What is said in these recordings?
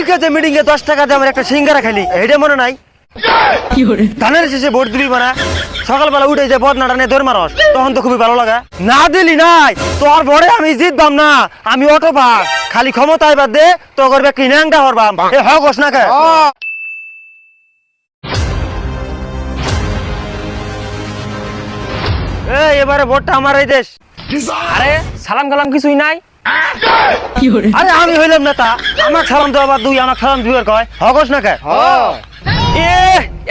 কালকে যে মিটিং এ দশ টাকা দিয়ে আমার একটা সিঙ্গারা খালি এটা মনে নাই? ধানের শেষে ভোট দিবি সকালবেলা উঠে যে দৌড় মারস তখন তো খুবই ভালো লাগা। না দিলি নাই তোর ভরে আমি জিতবাম না আমি অটো পাস খালি ক্ষমতা এবার দে তো করবে কি ন্যাংটা হরবাম। এ না কে? এবারে ভোটটা আমার এই দেশ। আরে সালাম কালাম কিছুই নাই? আরে আমি হইলাম নেতা। আমার সালাম দেওয়া বাদ দুই আমার সালাম কয়। হগস না কে? এ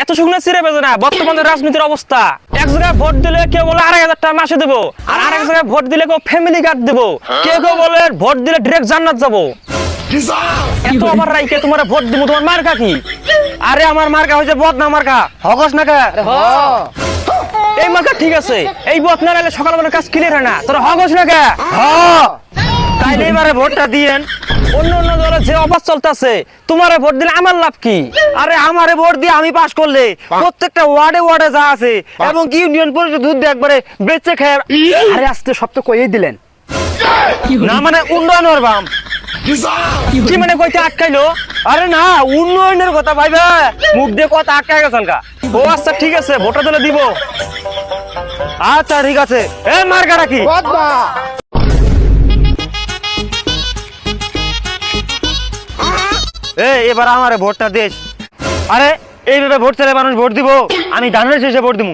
এত শুকনো ছিঁড়ে বেজে না। বর্তমানে রাজনীতির অবস্থা এক জায়গায় ভোট দিলে কেউ বলে আড়াই হাজার টাকা মাসে দেবো আর আরেক জায়গায় ভোট দিলে কেউ ফ্যামিলি কার্ড দেবো। কেউ কেউ বলে ভোট দিলে ডিরেক্ট জান্নাত যাব। এত আমার রাইকে তোমার ভোট দিব তোমার মার্কা কি? আরে আমার মার্কা হয়েছে বদনা মার্কা। হগস না কে? এই মার্কা ঠিক আছে। এই বত না গেলে সকালবেলা কাজ ক্লিয়ার হয় না। তোরা হগস না কে? হ্যাঁ তাইলে এবারে ভোটটা দিয়েন। অন্য অন্য দলের যে অবাস চলতেছে তোমার ভোট দিলে আমার লাভ কি? আরে আমারে ভোট দিয়ে আমি পাস করলে প্রত্যেকটা ওয়ার্ডে ওয়ার্ডে যা আছে এবং কি ইউনিয়ন পরিষদ দুধ দিয়ে একবারে বেচে খেয়ে আরে আজকে সব তো কইই দিলেন। না মানে উন্নয়ন হরবাম কি মানে কইতে আটকাইলো? আরে না উন্নয়নের কথা ভাইবা। মুখ দিয়ে কথা আটকে গেছেন কা ও আচ্ছা ঠিক আছে ভোটটা দিলে দিব। আচ্ছা ঠিক আছে। এ মার্কা রাখি এ এবার আমারে ভোটটা দেশ আরে এইভাবে ভোট ছেলে মানুষ ভোট দিব? আমি ধানের শেষে ভোট দিব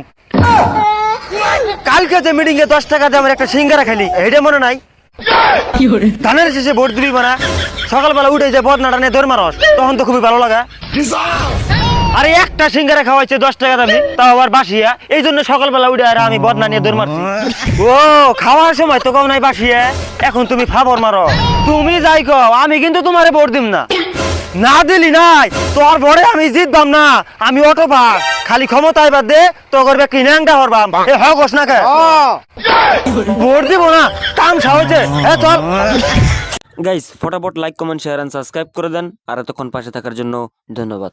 কালকে যে মিটিং এ দশ টাকা দিয়ে আমার একটা সিঙ্গারা খালি মনে নাই? ধানের শেষে ভোট দিবি মানে? সকালবেলা উঠে যে বদনাটা নিয়ে দৌড় মারস তখন তো খুবই ভালো লাগা। আরে একটা সিঙ্গারা খাওয়াইছে দশ টাকা দামি তাও আবার বাসিয়া। এই জন্য সকালবেলা উঠে আর আমি বদনা নিয়ে দৌড় মারছি। ও খাওয়ার সময় তো কম নাই বাসিয়া। এখন তুমি ফাবর মারো। তুমি যাই কও আমি কিন্তু তোমারে ভোট দিম না। না দিলি নাই তোর ভরে আমি জিতবাম না আমি অটো পাক খালি ক্ষমতা এবার দে তো করবে কি ন্যাংটা হরবাম। এ হগস না কে? ভোট দিব না কাম সাহজে এ চল। গাইস ফটাফট like comment share and subscribe করে দেন। আর এতক্ষণ পাশে থাকার জন্য ধন্যবাদ।